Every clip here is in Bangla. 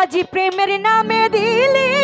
আজি প্রেমের নামে দিলি।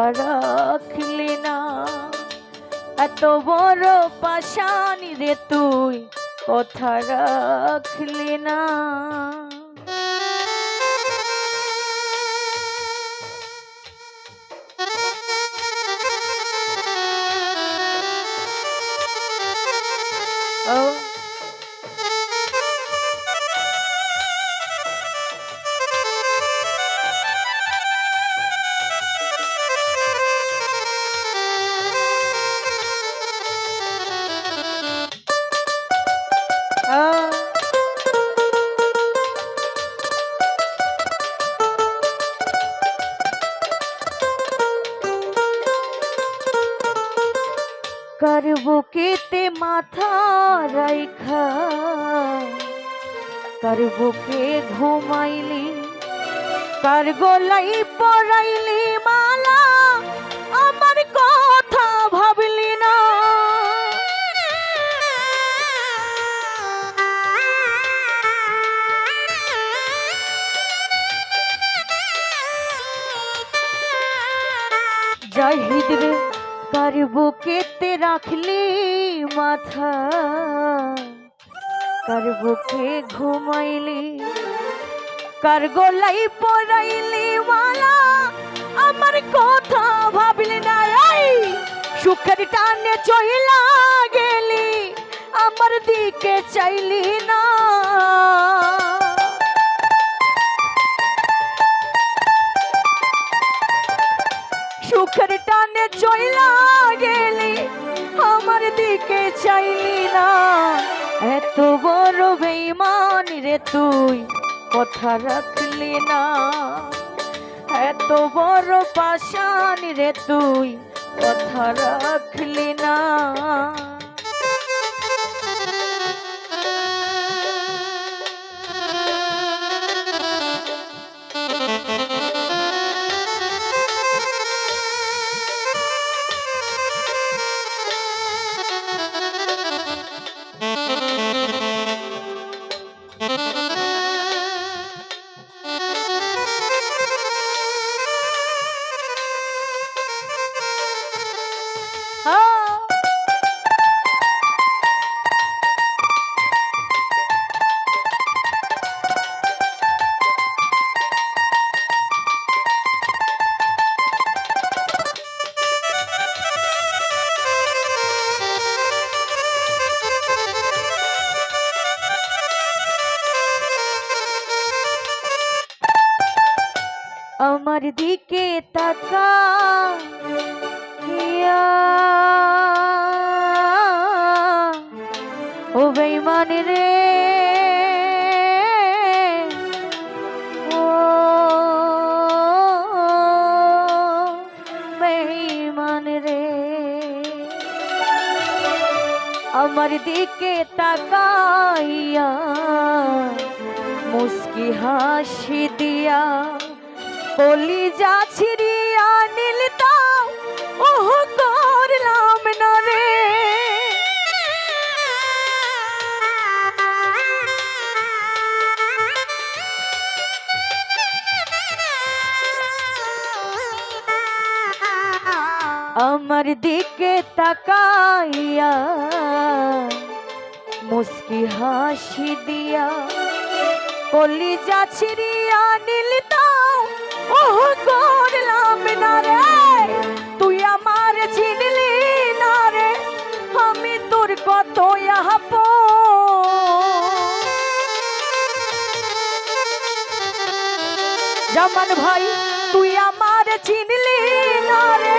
কথা রাখলি না। এত বড় পাশানি রে তুই কথা রাখলি না। কার বুকেতে মাথা রাইখা কার বুকে ঘুমাইলি কার গলাই পড়াইলি মালা কার বুকে ঘুমাইলি? কার গলাই পড়াইলি মালা? আমার কথা ভাবলি না, এই সুখের টানে চইলা গেলি। আমার দিকে চাইলি না। তুই কথা রাখলি না। এত বড় পাশান রে তুই কথা রাখলি না। আমার দিকে তাকা ইয়া ও বেইমান রে ও বেইমান রে আমার দিকে তাকাইয়া মুস্কি হাসি দিয়া কলি যা ছিড়িয়া নীলতা ওহ করলাম না রে। আমার দিকে তাকাইয়া মুস্কি হাসি দিয়া, কলি যাচ্ছিরিয়া নীলিতাও ও জামান ভাই, তুই আমার চিনলি না রে।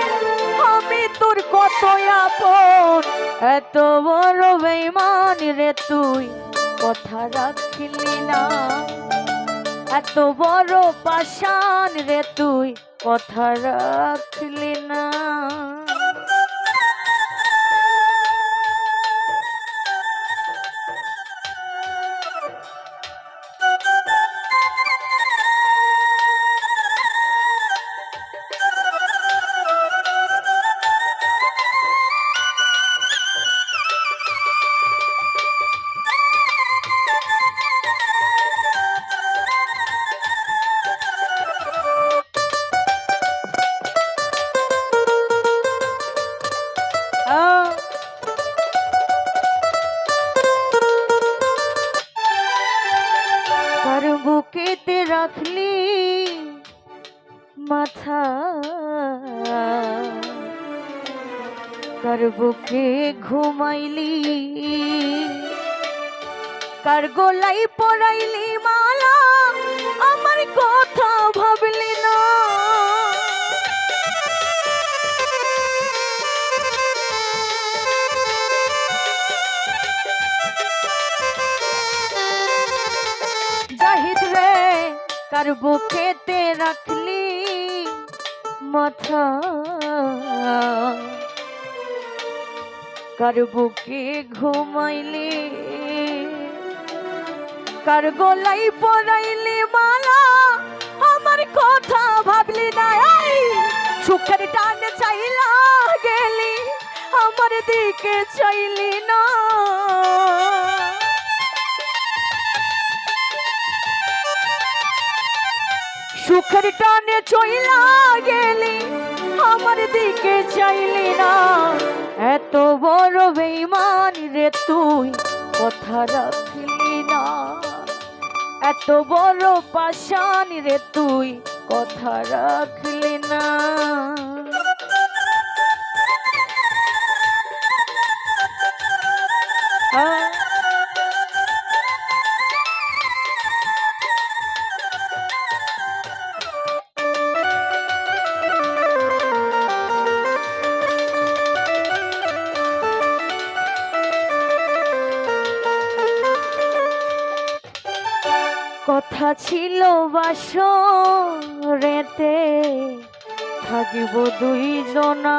আমি তোর কত আপন এত বড় বেইমান রে তুই। কথা রাখলি না। এত বড় পাশান রে তুই কথা রাখলি না। মাথা তার বুকে ঘুমাইলি? কার গোলাই পড়াইলি মালা? আমার কথা ভাবলি মাথা কার বুকে ঘুমাইলি, কার গলাই পরাইলি মালা, আমার কথা ভাবলি না। সুখের টানে চাইলা গেলি, আমার দিকে চাইলি না। সুখের টানে চইলা গেলি, আমার দিকে চাইলি না। এত বড় বেইমান রে তুই, কথা রাখলি না। এত বড় পাশান রে তুই, কথা রাখলি কথা ছিল বাসরেতে থাকিব দুইজনা।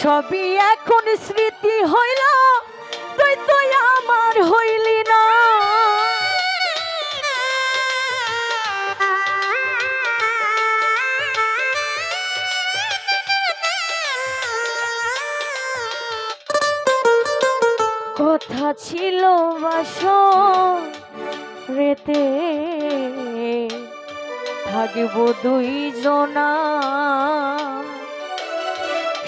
সবই এখন স্মৃতি হইল থাকিব দুইজনা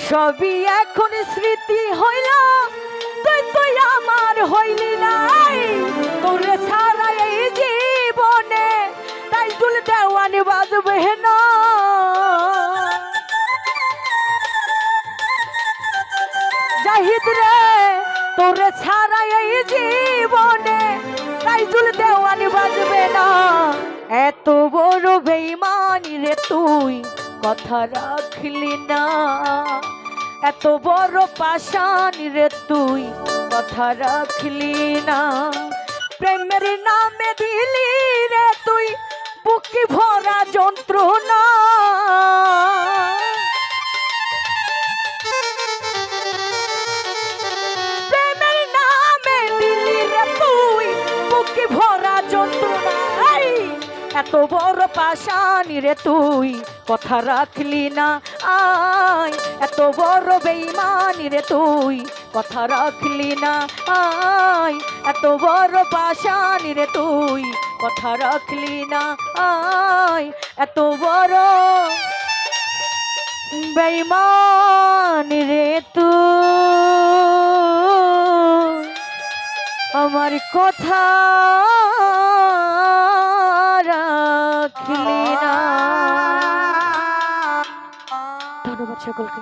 সবই এখন স্মৃতি হইল, তুই তুই আমার হইলি নাই। তোরে ছাড়া এই জীবনে তাই দুল দেওয়ানি বাজবে না জাহিদ রে, তোরে ছাড়া এই জীবনে তাই দুল দেওয়ানি বাজবে না। এত বড় বেইমানি রে তুই, কথা রাখলি না। এত বড় পাশানি রে তুই, কথা রাখলি না। প্রেমের নামে দিলি রে তুই, বুকি ভরা যন্ত্রণা। এত বড় পাশানি রে তুই, কথা রাখলি না আয়। এত বড় বেইমানি রে তুই, কথা রাখলি না আয়। এত বড় পাশানি রে তুই, কথা রাখলি না আয়। এত বড় বেইমান রে তু আমার কথা সকলকে